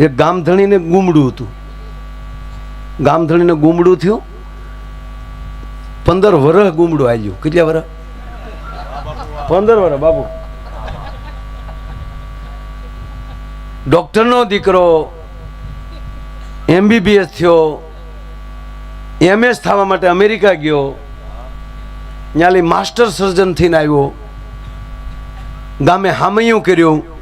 એક ગામધણીને ગુમડું હતું. ગામધણીને ગુમડું થયું. પંદર વર્ષ ગુમડું આવ્યું કેટલા વર્ષ પંદર વર્ષ બાબુ ડોક્ટરનો દીકરો, એમબીબીએસ થયો, એમએસ થવા માટે અમેરિકા ગયો. ત્યાંથી માસ્ટર સર્જન થઈને આવ્યો. ગામે હામૈયું કર્યું.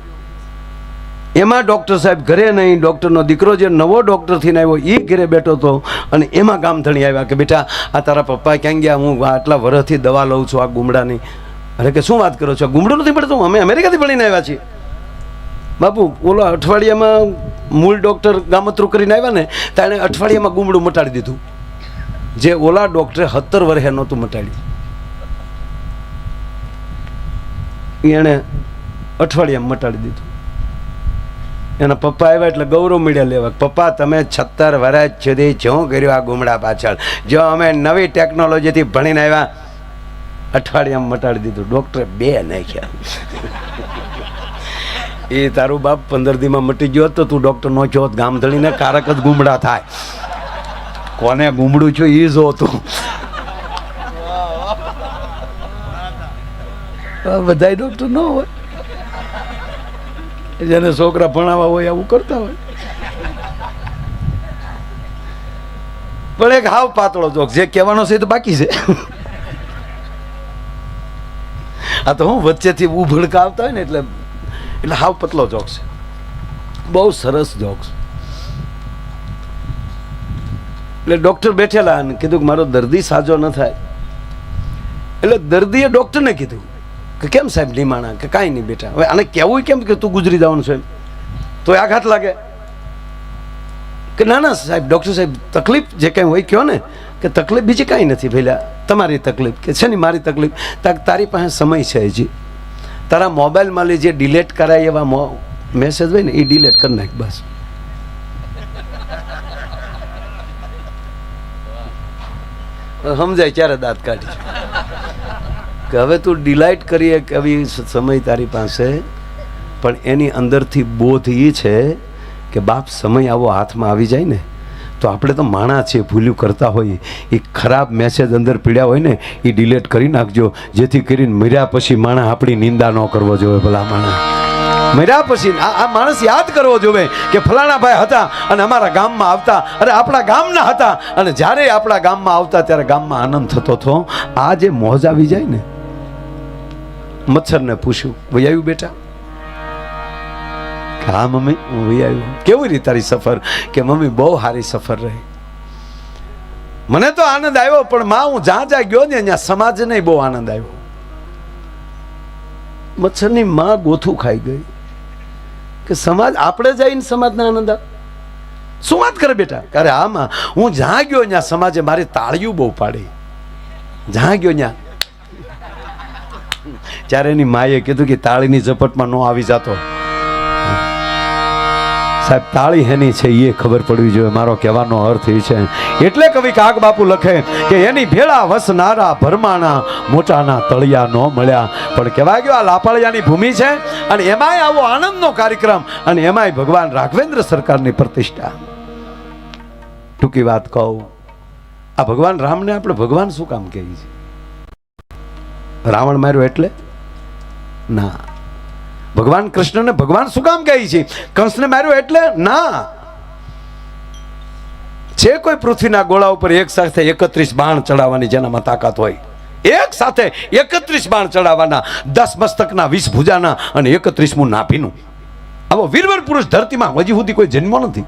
એમાં ડૉક્ટર સાહેબ ઘરે નહીં ડૉક્ટરનો દીકરો જે નવો ડૉક્ટર થઈને આવ્યો એ ઘરે બેઠો હતો અને એમાં ગામધણી આવ્યા કે, બેટા, આ તારા પપ્પા ક્યાં ગયા? હું આટલા વર્ષથી દવા લઉં છું આ ગુમડાની. અરે કે, શું વાત કરો છો? ગુમડું નથી પડતું અમે અમેરિકાથી ભણીને આવ્યા છીએ. બાપુ, ઓલો અઠવાડિયામાં મૂળ ડૉક્ટર ગામતરું કરીને આવ્યા ને, તો એણે અઠવાડિયામાં ગુમડું મટાડી દીધું. જે ઓલા ડૉક્ટરે સત્તર વર્ષે નહોતું મટાડ્યું. એણે અઠવાડિયામાં મટાડી દીધું. એના પપ્પા આવ્યા એટલે ગૌરવ મળ્યા લેવા. પપ્પા, તમે છત્તર વર્ષ સુધી શું કર્યું આ ગુમડા પાછળ? જો અમે નવી ટેકનોલોજીથી ભણીને આવ્યા, અઠવાડિયામાં મટાડી દીધું. ડૉક્ટરે બે નાખ્યા. એ તારું બાપ પંદર દીમાં મટી ગયો તો તું ડૉક્ટર નો છો ગામધણીને કારક જ ગુમડા થાય. કોને ગુમડું છું એ જો તું. બધા ડૉક્ટર ન હોય. જેને છોકરા ભણાવવા હોય આવું કરતા હોય. પણ એક હાવ પાતળો જોક જે કહેવાનો છે તો બાકી છે. આ તો હું વચ્ચેથી ઉભડકા આવતા હોય ને એટલે એટલે હાવ પતલો જોક છે. બહુ સરસ જોક છે. એટલે ડૉક્ટર બેઠેલા અને કીધું કે મારો દર્દી સાજો ન થાય. એટલે દર્દીએ ડૉક્ટરને કીધું. કે કેમ સાહેબ લીમાણા? કે કાંઈ નહીં બેટા. હવે આને કહેવું કેમ કે તું ગુજરી જવાનું છે તો આઘાત લાગે. કે ના ના સાહેબ, ડૉક્ટર સાહેબ, તકલીફ જે કંઈ હોય કહો ને, કે તકલીફ બીજી કાંઈ નથી ભેલા તમારી તકલીફ, કે છે ને મારી તકલીફ? તાક તારી પાસે સમય છે હજી. તારા મોબાઈલમાં લે જે ડિલેટ કરાય એવા મેસેજ હોય ને એ ડિલેટ કરી નાખ બસ. સમજાય ત્યારે દાંત કાઢી? કે હવે તું ડિલાઇટ કરીએ કે આવી સમય તારી પાસે, પણ એની અંદરથી બોધ એ છે કે બાપ સમય આવો હાથમાં આવી જાય ને, તો આપણે તો માણા છીએ, ભૂલ્યું કરતા હોઈએ. એ ખરાબ મેસેજ અંદર પીડ્યા હોય ને એ ડિલેટ કરી નાખજો. જેથી કરીને મર્યા પછી માણા આપણી નિંદા ન કરવો જોઈએ, ભલા માણા. મર્યા પછી આ માણસ યાદ કરવો જોઈએ કે ફલાણા ભાઈ હતા અને અમારા ગામમાં આવતા, અરે આપણા ગામના હતા. અને જ્યારે આપણા ગામમાં આવતા, ત્યારે ગામમાં આનંદ થતો હતો. આ જે મોજ આવી જાય ને મચ્છરને પૂછ્યું વહી આવ્યું બેટા? હા, મમ્મી, હું વહી આવ્યું. કેવી રીતે તારી સફર? કે, મમ્મી, બહુ સારી સફર રહી. મને તો આનંદ આવ્યો, પણ માં, હું જ્યાં જ્યાં ગયો ને ત્યાં સમાજને બહુ આનંદ આવ્યો. મચ્છરની માં ગોથું ખાઈ ગઈ. કે, સમાજ, આપણે જઈને સમાજને આનંદ આવે શું વાત કરે બેટા? અરે આમાં હું જ્યાં ગયો, ત્યાં સમાજે મારી તાળીઓ બહુ પાડી. જ્યાં ગયો, ત્યાં ત્યારે એની માએ કીધું કે તાળીની ઝપટમાં ન આવી જતો. સાહેબ, તાળી હેની છે એ ખબર પડવી જોઈએ, મારો કહેવાનો અર્થ એ છે. એટલે કવિ કાગ બાપુ લખે કે એની ભેળા વસનારા ભરમાણા મોટાના તળિયા ન મળ્યા. પણ કહેવાય ગયો આ લાપાળિયાની ભૂમિ છે અને એમાંય આવો આનંદનો કાર્યક્રમ અને એમાંય ભગવાન રાઘવેન્દ્ર સરકારની પ્રતિષ્ઠા. ટૂંકી વાત કહું, આ ભગવાન રામને આપણે ભગવાન શું કામ કહીએ છીએ રાવણ માર્યો એટલે? ના. ભગવાન કૃષ્ણને ભગવાન શું કામ કહે છે? કંસને માર્યો એટલે ના. છે કોઈ પૃથ્વીના ગોળા ઉપર એક સાથે એકત્રીસ બાણ ચડાવવાની જેનામાં તાકાત હોય, એક સાથે એકત્રીસ બાણ ચડાવવાના, દસ મસ્તકના, વીસ ભુજાના અને એકત્રીસમું નાભીનું. આવો વીરવર પુરુષ ધરતીમાં હજી સુધી કોઈ જન્મ નથી.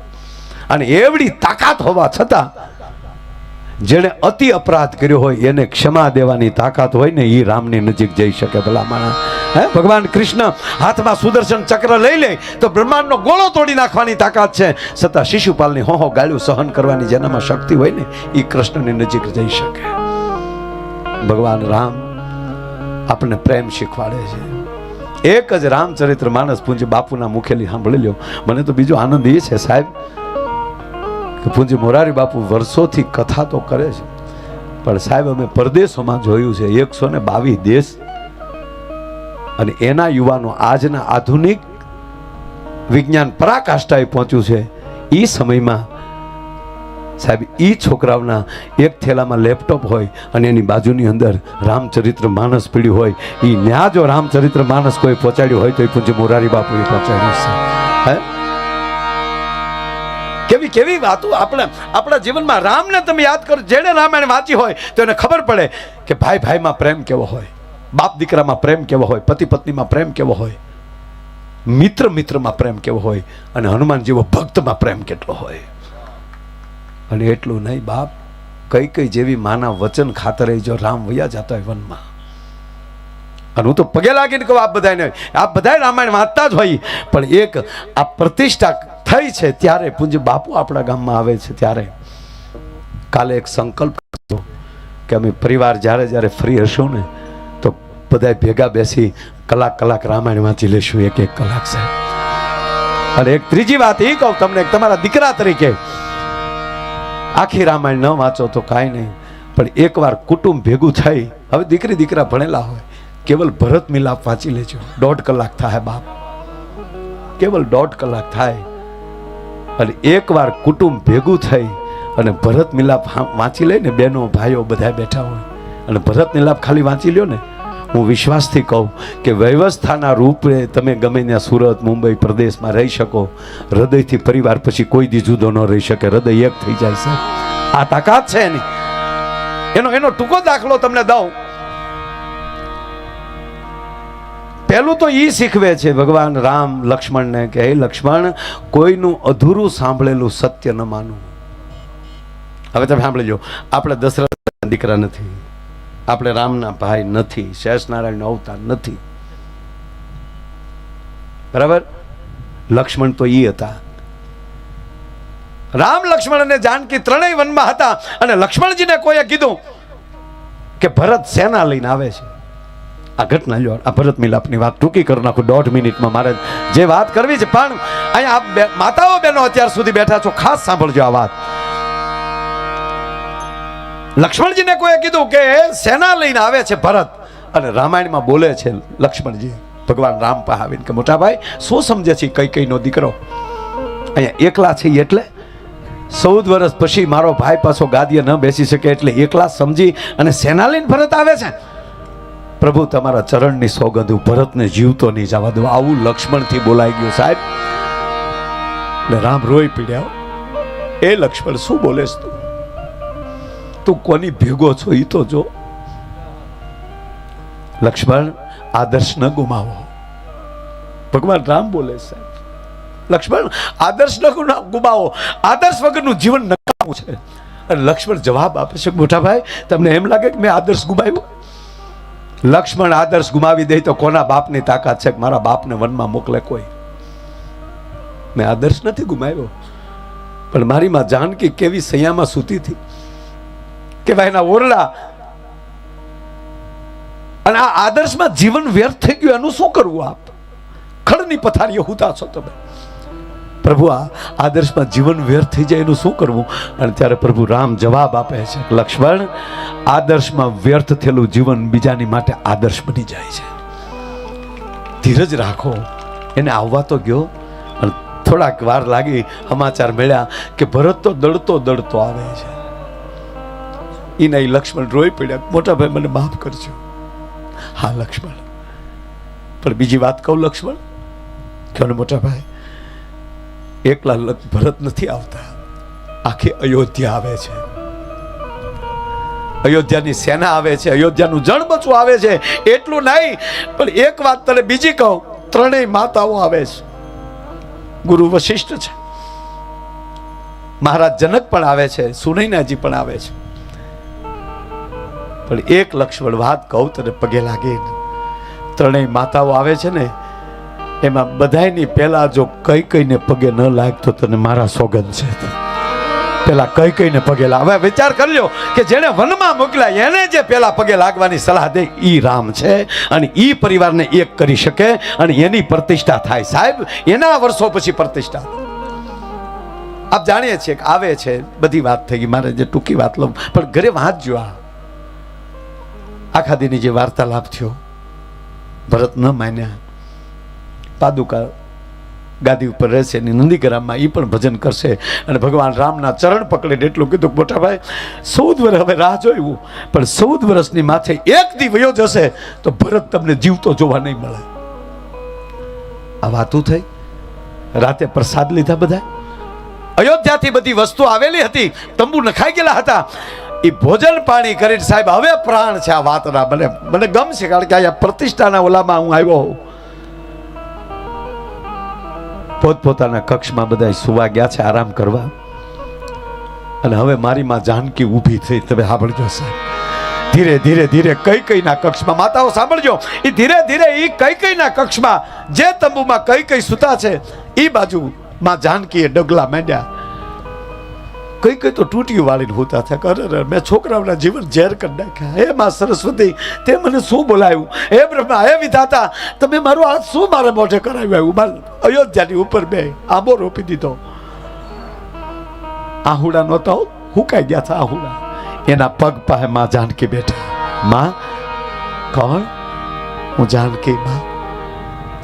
અને એવડી તાકાત હોવા છતાં, જેણે અતિ અપરાધ કર્યો હોય એને ક્ષમા દેવાની તાકાત હોય ને એ રામની નજીક જઈ શકે ભલા માણસ. હે? ભગવાન કૃષ્ણ હાથમાં સુદર્શન ચક્ર લઈ લે તો બ્રહ્માંડનો ગોળો તોડી નાખવાની તાકાત છે. છતાં શિશુપાલની હો હો ગાળ્યું સહન કરવાની જેનામાં શક્તિ હોય ને એ કૃષ્ણની નજીક જઈ શકે. ભગવાન રામ આપણને પ્રેમ શીખવાડે છે. એક જ રામચરિત્ર માનસ પૂંજી બાપુના મુખેલી સાંભળી લ્યો. મને તો બીજો આનંદ એ છે સાહેબ કે પૂંજી મોરારી બાપુ વર્ષોથી કથા તો કરે છે. પણ સાહેબ અમે પરદેશોમાં જોયું છે એકસો ને બાવીસ દેશ અને એના યુવાનો આજના આધુનિક વિજ્ઞાન પરાકાષ્ઠાએ પહોંચ્યું છે. એ સમયમાં સાહેબ એ છોકરાઓના એક થેલામાં લેપટોપ હોય અને એની બાજુની અંદર રામચરિત્ર માનસ પીડ્યું હોય એ ન્યા જો રામચરિત્ર માનસ કોઈ પહોંચાડ્યું હોય તો એ પૂજ્ય મોરારી બાપુએ પહોંચાડ્યું છે. હે? કેવી કેવી વાતો આપણે, આપણા જીવનમાં રામને તમે યાદ કરો, જેણે રામાયણ વાંચી હોય તો એને ખબર પડે કે ભાઈ, ભાઈમાં પ્રેમ કેવો હોય. બાપ દીકરામાં પ્રેમ કેવો હોય, પતિ પત્નીમાં પ્રેમ કેવો હોય, મિત્ર મિત્રમાં પ્રેમ કેવો હોય અને હનુમાન જેવો ભક્તમાં પ્રેમ કેટલો હોય. અને એટલું નહીં બાપ, કઈ કઈ જેવી માના વચન ખાતરે જો રામ વૈયા જતા હોય વનમાં. અને હું તો પગે લાગીને કહું, આપ બધાને આપ બધા રામાયણ વાંચતા જ હોય. પણ એક આ પ્રતિષ્ઠા થઈ છે ત્યારે પૂજ્ય બાપુ આપણા ગામમાં આવે છે ત્યારે. કાલે એક સંકલ્પ હતો કે અમે પરિવાર જ્યારે જ્યારે ફ્રી હશું ને બધા ભેગા બેસી કલાક કલાક રામાયણ વાંચી લેશું એક એક કલાક સાહેબ. અને એક ત્રીજી વાત એ કહું તમને તમારા દીકરા તરીકે આખી રામાયણ ન વાંચો તો કાંઈ નહીં, પણ એકવાર કુટુંબ ભેગું થઈ, હવે દીકરી દીકરા ભણેલા હોય, કેવલ ભરત મિલાપ વાંચી લેજો. દોઢ કલાક થાય બાપ. કેવલ દોઢ કલાક થાય. અને એકવાર કુટુંબ ભેગું થઈ અને ભરત મિલાપ વાંચી લઈને બહેનો ભાઈઓ બધા બેઠા હોય, અને ભરત મિલાપ ખાલી વાંચી લ્યો ને હું વિશ્વાસથી કહું કે વ્યવસ્થાના રૂપે તમે ગમે ત્યાં સુરત, મુંબઈ પ્રદેશમાં રહી શકો. હૃદયથી પરિવાર પછી કોઈ દી જુદો ન રહી શકે. હૃદય એક થઈ જાય છે આ તાકાત છે એની. એનો એનો ટૂંકો દાખલો તમને દઉં. પહેલું તો એ શીખવે છે ભગવાન રામ લક્ષ્મણને કે, હે લક્ષ્મણ, કોઈનું અધૂરું સાંભળેલું સત્ય ન માનવું હવે તમે સાંભળી લો આપણે દશરથના દીકરા નથી. આપણે રામના ભાઈ નથી, શેષનારાયણનો અવતાર નથી. બરાબર? લક્ષ્મણ તો ઈ હતા. રામ લક્ષ્મણ અને જાનકી ત્રણેય વનમાં હતા અને લક્ષ્મણજીને કોઈએ કીધું કે ભરત સેના લઈને આવે છે. આ ઘટના જો આ ભરત મિલાપની વાત ટૂંકી કરી નાખું, દોઢ મિનિટમાં મારે જે વાત કરવી છે, પણ અહીંયા માતાઓ બહેનો અત્યાર સુધી બેઠા છો, ખાસ સાંભળજો આ વાત. લક્ષ્મણજીને કોઈએ કીધું કે સેના લઈને આવે છે ભરત. અને રામાયણમાં બોલે છે લક્ષ્મણજી, ભગવાન રામ પાસે આવીને કે, મોટાભાઈ, શું સમજે છે કઈ કઈનો દીકરો? અહીંયા એકલા છે એટલે? ચૌદ વર્ષ પછી મારો ભાઈ પાછો ગાદીએ ન બેસી શકે એટલે એકલા સમજી અને સેના લઈને ભરત આવે છે? પ્રભુ, તમારા ચરણની સોગંદ ભરતને જીવતો નહીં જવા દઉં. આવું લક્ષ્મણથી બોલાઈ ગયું સાહેબ. એટલે રામ રોઈ પીડ્યા એ લક્ષ્મણ શું બોલેશ તું? તું કોની ભેગો છો એ તો જો. લક્ષ્મણ, આદર્શ ન ગુમાવો. ભગવાન રામ બોલે સાહેબ લક્ષ્મણ, આદર્શ ન ગુમાવો. આદર્શ વગરનું જીવન નકામું છે. અને લક્ષ્મણ જવાબ આપે છે મોટા ભાઈ તમને એમ લાગે કે મેં આદર્શ ગુમાવ્યો? લક્ષ્મણ આદર્શ ગુમાવી દે તો કોના બાપની તાકાત છે કે મારા બાપને વનમાં મોકલે કોઈ? મેં આદર્શ નથી ગુમાવ્યો. પણ મારી માં જાનકી કેવી સૈયામાં સૂતી હતી. કે ભાઈ એના ઓરડા. અને આ આદર્શમાં જીવન વ્યર્થ થઈ ગયું, એનું શું કરવું આપ? ખડની પથારીએ હુતા છો તમે. પ્રભુ, આ આદર્શમાં જીવન વ્યર્થ થઈ જાય, એનું શું કરવું? અને ત્યારે પ્રભુ રામ જવાબ આપે છે, લક્ષ્મણ, આદર્શમાં વ્યર્થ થયેલું જીવન બીજાની માટે આદર્શ બની જાય છે. ધીરજ રાખો. એને આવવા તો ગયો. અને થોડાક વાર લાગી, સમાચાર મળ્યા કે ભરત તો દડતો દડતો આવે છે. એના એ લક્ષ્મણ રોઈ પડ્યા. મોટા ભાઈ મને માફ કરજો. હા, લક્ષ્મણ. પણ બીજી વાત કહું લક્ષ્મણ? કહો ને મોટા ભાઈ? એકલા ભરત નથી આવતા. આખી અયોધ્યા આવે છે. અયોધ્યાની સેના આવે છે. અયોધ્યાનું જળબચું આવે છે. એટલું નહીં, પણ એક વાત તને બીજી કહું. ત્રણેય માતાઓ આવે છે. ગુરુ વશિષ્ઠ છે. મહારાજ જનક પણ આવે છે. સુનૈનાજી પણ આવે છે. પણ એક લક્ષ્મણ વાત કહું તને પગે લાગે ત્રણેય માતાઓ આવે છે ને, એમાં બધાયની પહેલા જો કઈ કઈને પગે ન લાગતો તને મારા સોગંદ છે. પેલા કઈ કઈને પગે લાગ. હવે વિચાર કરી લ્યો કે જેને વનમાં મોકલાય, એને જે પેલા પગે લાગવાની સલાહ દે ઈ રામ છે અને ઈ પરિવારને એક કરી શકે અને એની પ્રતિષ્ઠા થાય. સાહેબ, એના વર્ષો પછી પ્રતિષ્ઠા. આપ જાણીએ છીએ કે આવે છે, બધી વાત થઈ ગઈ. મારે જે ટૂંકી વાત લઉં. પણ ઘરે વાંચજો આ. આખા દીની જે વાર્તાલાપ થયો, ભરત ન માન્યા. પાદુકા ગાદી ઉપર રહેશે એની નંદીગ્રામમાં એ પણ ભજન કરશે અને ભગવાન રામના ચરણ પકડે એટલું કીધું મોટા ચૌદ વર્ષ હવે રાહ જોયું, પણ ચૌદ વર્ષની માથે એક દી વયો જશે તો ભરત તમને જીવતો જોવા નહીં મળે. આ વાતું થઈ. રાતે પ્રસાદ લીધા બધા. અયોધ્યાથી બધી વસ્તુ આવેલી હતી. તંબુ નખાઈ ગયેલા હતા. એ ભોજન પાણી કરીને સાહેબ, હવે પ્રાણ છે આ વાતના. મને મને ગમશે કારણ કે અહીંયા પ્રતિષ્ઠાના ઓલામાં હું આવ્યો હોઉં. પોતપોતાના કક્ષમાં બધા સુવા ગયા છે, આરામ કરવા. અને હવે મારી માં જાનકી ઊભી થઈ. તમે સાંભળજો સાહેબ. ધીરે ધીરે ધીરે કઈ કઈના કક્ષમાં, માતાઓ સાંભળજો. એ ધીરે ધીરે એ કઈ કઈના કક્ષમાં, જે તંબુમાં કઈ કઈ સુતા છે એ બાજુ માં જાનકીએ ડગલા માંડ્યા. કઈ કઈ તો તૂટ્યું વાળીને હોતા થયા અરે મેં છોકરાઓના જીવન ઝેર કરી નાખ્યા. હે માં સરસ્વતી, તે મને શું બોલાવ્યું હે બ્રહ્મા, હે વિધાતા, તમે મારું હાથ શું મારે મોઢે કરાવ્યું? આવ્યું? મારે અયોધ્યાની ઉપર બે આંબો રોપી દીધો. આહુડા નહોતા હુકાઈ ગયા હતા આહુડા. એના પગ પાસે માં જાનકી બેઠા. માં, કોણ? હું જાનકી, માં.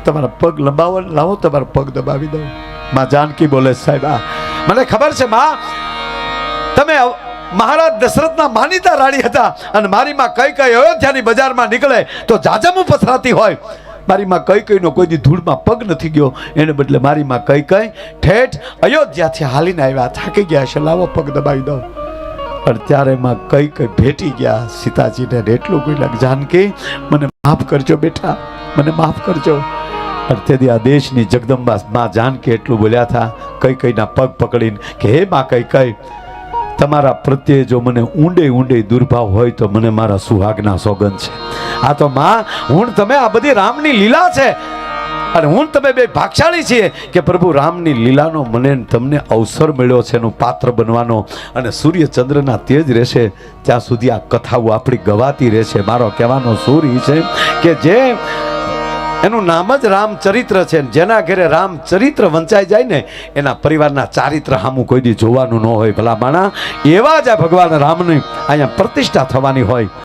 તમારા પગ લંબાવો, લાવો, તમારા પગ દબાવી દઉં. માં જાનકી બોલે, સાહેબ, આ, મને ખબર છે, માં તમે મહારાજ દશરથના માનીતા રાણી હતા અને મારી માં કઈ કઈ અયોધ્યાની બજારમાં નીકળે તો જાજમું પથરાતી હોય. મારી માં કઈ કઈનો કોઈ દી ધૂળમાં પગ નથી ગયો. એને બદલે મારી માં કઈ કઈ ઠેઠ અયોધ્યાથી હાલીને આવ્યા. થાકી ગયા છે. લાવો પગ દબાવી દો. પણ ત્યારે માં કઈ કઈ ભેટી ગયા. સીતાજીને એટલું કોઈ લાગ જાનકી, મને માફ કરજો બેટા. મને માફ કરજો. તેથી આ દેશની જગદંબા માં જાનકી એટલું બોલ્યા હતા, કઈ કઈના પગ પકડીને કે, હે માં કઈ કઈ તમારા પ્રત્યે જો મને ઊંડે ઊંડે દુર્ભાવ હોય તો મને મારા સુહાગના સોગંદ છે. આ તો માં, હું તમે આ બધી રામની લીલા છે. અને હું તમે બે ભાગશાળી છીએ કે પ્રભુ રામની લીલાનો મને તમને અવસર મળ્યો છે, એનું પાત્ર બનવાનો. અને સૂર્યચંદ્રના તેજ રહેશે, ત્યાં સુધી આ કથાઓ આપણી ગવાતી રહેશે. મારો કહેવાનો સૂર છે કે જે એનું નામ જ રામચરિત્ર છે. જેના ઘરે રામચરિત્ર વંચાઈ જાય ને, એના પરિવારના ચારિત્ર સામું કોઈ દી જોવાનું ન હોય ભલા માણા. એવા જ આ ભગવાન રામની અહીંયા પ્રતિષ્ઠા થવાની હોય.